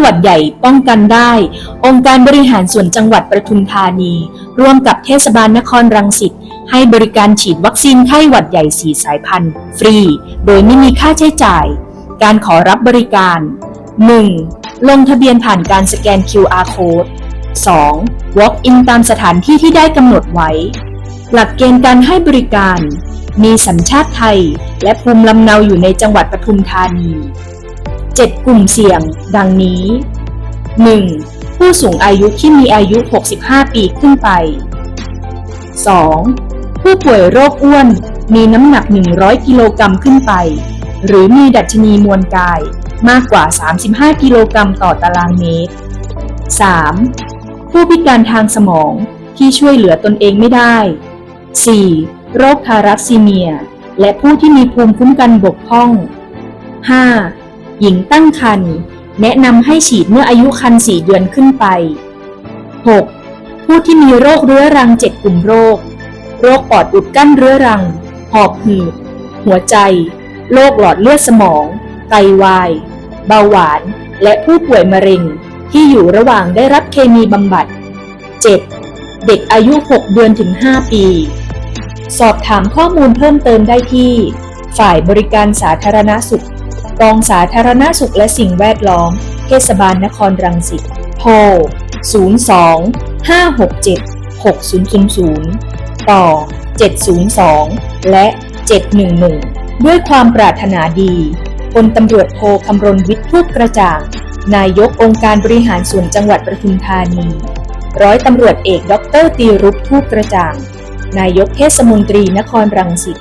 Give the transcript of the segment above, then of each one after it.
หวัดใหญ่ป้องกันได้ องค์การบริหารส่วนจังหวัดประทุมธานี ร่วมกับเทศบาลนครรังสิตให้บริการฉีดวัคซีนไข้หวัดใหญ่4สายพันธุ์ ฟรี โดยไม่มีค่าใช้จ่าย การขอรับบริการ 1. ลงทะเบียนผ่านการสแกน QR code 2. Walk in ตามสถานที่ที่ได้กำหนดไว้ หลักเกณฑ์การให้บริการ มีสัญชาติไทย และภูมิลำเนาอยู่ในจังหวัดปทุมธานี 7 กลุ่มเสี่ยง ดังนี้ 1. ผู้สูงอายุที่มีอายุ 65 ปีขึ้นไป 2. ผู้ป่วยโรคอ้วนมีน้ำหนัก 100 กิโลกรัมขึ้นไป หรือมีดัชนีมวลกายมากกว่า 35 กิโลกรัมต่อตารางเมตร 3. ผู้พิการทางสมองที่ช่วยเหลือตนเองไม่ได้ 4. โรคทารัสซีเมีย และผู้ที่มีภูมิคุ้มกันบกพร่อง 5. หญิงตั้งครรภ์แนะนำให้ฉีดเมื่ออายุครรภ์4เดือนขึ้นไป 6. ผู้ที่มีโรคเรื้อรัง 7 กลุ่มโรค โรคปอดอุดกั้นเรื้อรัง หอบหืด หัวใจ โรคหลอดเลือดสมอง ไตวาย เบาหวาน และผู้ป่วยมะเร็ง ที่อยู่ระหว่างได้รับเคมีบำบัด 7. เด็กอายุ 6 เดือนถึง 5 ปี สอบถามข้อมูลเพิ่มเติมได้ที่ ฝ่ายบริการสาธารณสุข กองสาธารณสุขและสิ่งแวดล้อม เทศบาลนครรังสิต โทร 02 567 6000 ต่อ 702 และ 711 ด้วยความปรารถนาดีพลตำรวจโทคำรณวิทย์ทูปกระจ่าง นายกองค์การบริหารส่วนจังหวัดปทุมธานี ร้อยตำรวจเอกด็อเตอร์ตีรุปทูปกระจ่าง นายกเทศมนตรีนครรังสิต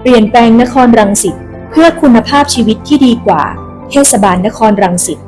เปลี่ยนแปลงนครรังสิต เพื่อคุณภาพชีวิตที่ดีกว่า เทศบาลนครรังสิต